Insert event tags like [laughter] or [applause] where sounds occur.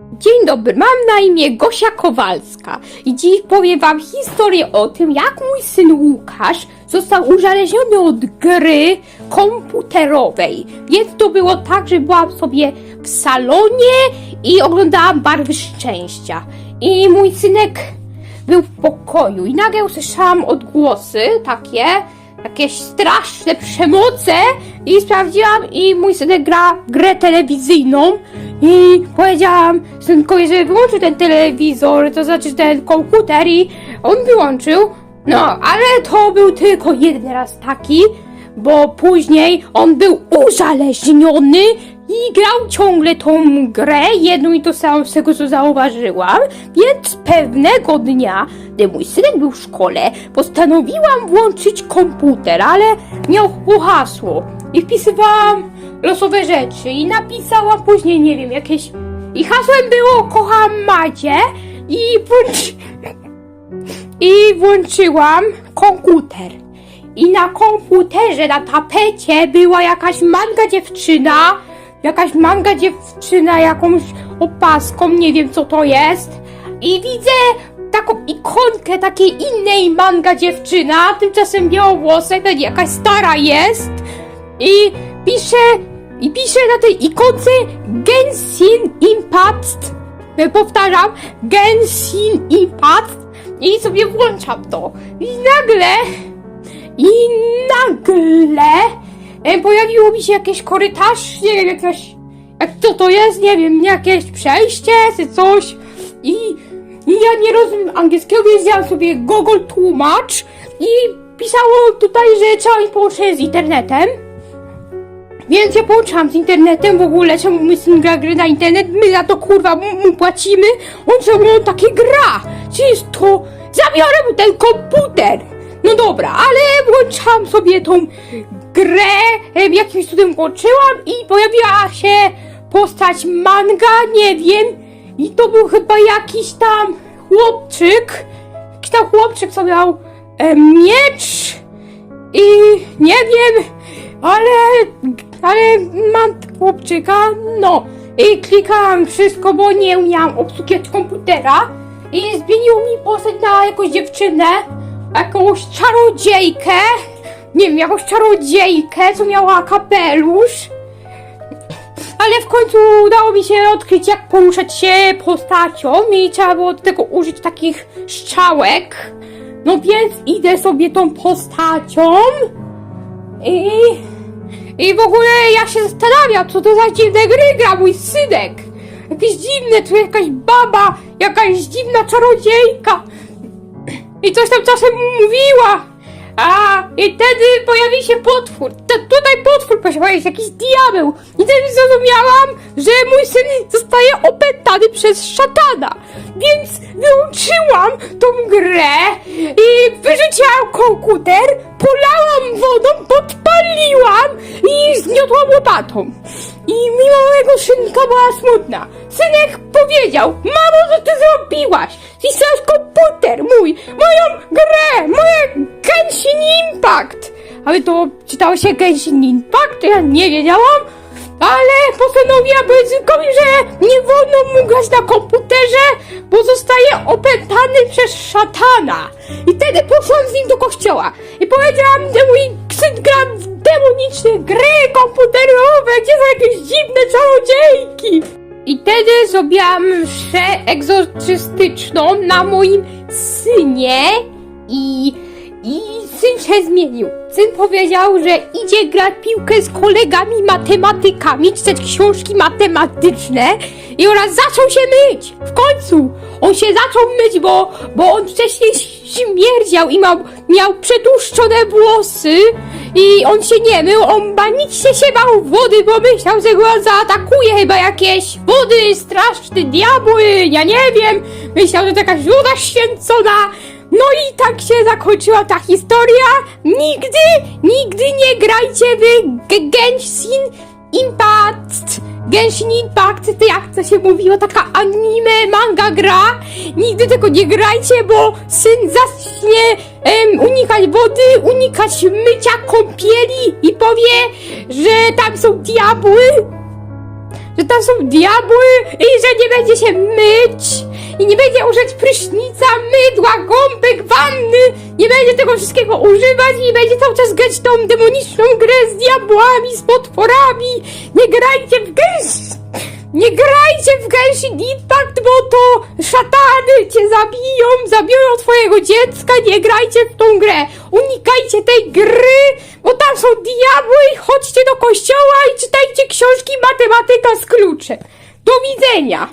Dzień dobry, mam na imię Gosia Kowalska i dziś powiem wam historię o tym, jak mój syn Łukasz został uzależniony od gry komputerowej. Więc to było tak, że byłam sobie w salonie i oglądałam Barwy Szczęścia. I mój synek był w pokoju i nagle usłyszałam odgłosy takie, jakieś straszne przemoce i sprawdziłam i mój synek gra grę telewizyjną i powiedziałam synkowi, żeby wyłączył ten telewizor, to znaczy ten komputer i on wyłączył. No, ale to był tylko jeden raz taki, bo później on był uzależniony i grał ciągle tą grę, jedną i to samą z tego co zauważyłam, więc pewnego dnia, gdy mój synek był w szkole, postanowiłam włączyć komputer, ale miał hasło i wpisywałam losowe rzeczy i napisałam później, nie wiem, jakieś... I hasłem było kocham Macie i włącz... [laughs] I włączyłam komputer. I na komputerze, na tapecie była jakaś manga dziewczyna, jakaś manga dziewczyna jakąś opaską, nie wiem co to jest. I widzę taką ikonkę takiej innej manga dziewczyna, tymczasem białowłosek, jakaś stara jest. I pisze, i pisze na tej ikonce Genshin Impact. E, Powtarzam, Genshin Impact. I sobie włączam to. I nagle i nagle e, pojawiło mi się jakieś korytarz, nie wiem, jakieś, jak co to jest, nie wiem, jakieś przejście, czy coś. I, I ja nie rozumiem angielskiego, więc wziąłem sobie Google Tłumacz i pisało tutaj, że trzeba mi połączyć z internetem. Więc ja połączyłam z internetem w ogóle, czemu my syn gra gry na internet, my za to kurwa mu, płacimy, on czemu on takie gra? Czy jest to, zabiorę mu ten komputer! No dobra, ale włączałam sobie tą grę, jakimś cudem włączyłam i pojawiła się postać manga, nie wiem, i to był chyba jakiś tam chłopczyk, jakiś tam chłopczyk, co miał e, miecz, i nie wiem, ale, ale mam chłopczyka, no. I klikałam wszystko, bo nie umiałam obsługiwać komputera. I zmienił mi postać na jakąś dziewczynę, jakąś czarodziejkę. Nie wiem, jakąś czarodziejkę, co miała kapelusz. Ale w końcu udało mi się odkryć, jak poruszać się postacią i trzeba było do tego użyć takich strzałek. No więc idę sobie tą postacią i, i w ogóle ja się zastanawiam, co to za dziwne gry gra mój synek. Jakieś dziwne, tu jakaś baba, jakaś dziwna czarodziejka. I coś tam czasem mówiła. A, i wtedy pojawi się potwór. T tutaj potwór pojawi się jakiś diabeł. I wtedy zrozumiałam, że mój syn zostaje opętany przez szatana. Więc wyłączyłam tą grę i wyrzuciłam komputer, polałam wodą, podpaliłam i zgniotłam łopatą. I mimo synka była smutna. Synek powiedział, mamo, co ty zrobiłaś? Zniszczyłaś komputer mój, moją grę, moje Genshin Impact. Ale to czytało się Genshin Impact? Ja nie wiedziałam. Ale postanowiłam powiedzieć synkowi, że nie wolno mu grać na komputerze, bo zostaje opętany przez szatana. I wtedy poszłam z nim do kościoła i powiedziałam, że mój syn gra w demoniczne gry komputerowe, gdzie są jakieś dziwne czarodziejki. I wtedy zrobiłam mszę egzorcystyczną na moim synie i, i syn się zmienił. Syn powiedział, że idzie grać piłkę z kolegami matematykami, czytać książki matematyczne i oraz zaczął się myć. W końcu on się zaczął myć, bo, bo on wcześniej śmierdział i miał, miał przetłuszczone włosy i on się nie mył, on banicznie się bał wody, bo myślał, że go zaatakuje chyba jakieś wody, straszne diabły, ja nie wiem. Myślał, że to jakaś woda święcona. No i tak się zakończyła ta historia. Nigdy, nigdy nie grajcie w Genshin Impact. Genshin Impact, to jak to się mówiło, taka anime, manga gra. Nigdy tego nie grajcie, bo syn zacznie em, unikać wody, unikać mycia kąpieli i powie, że tam są diabły. że tam są diabły i że nie będzie się myć i nie będzie użyć prysznica, mydła, gąbek, wanny, nie będzie tego wszystkiego używać i będzie cały czas grać tą demoniczną grę z diabłami, z potworami. Nie grajcie w Nie grajcie w Genshin Impact, bo to szatany cię zabiją, zabiorą twojego dziecka, nie grajcie w tą grę. Unikajcie tej gry, bo tam są diabły chodźcie do kościoła i czytajcie książki Matematyka z kluczem. Do widzenia!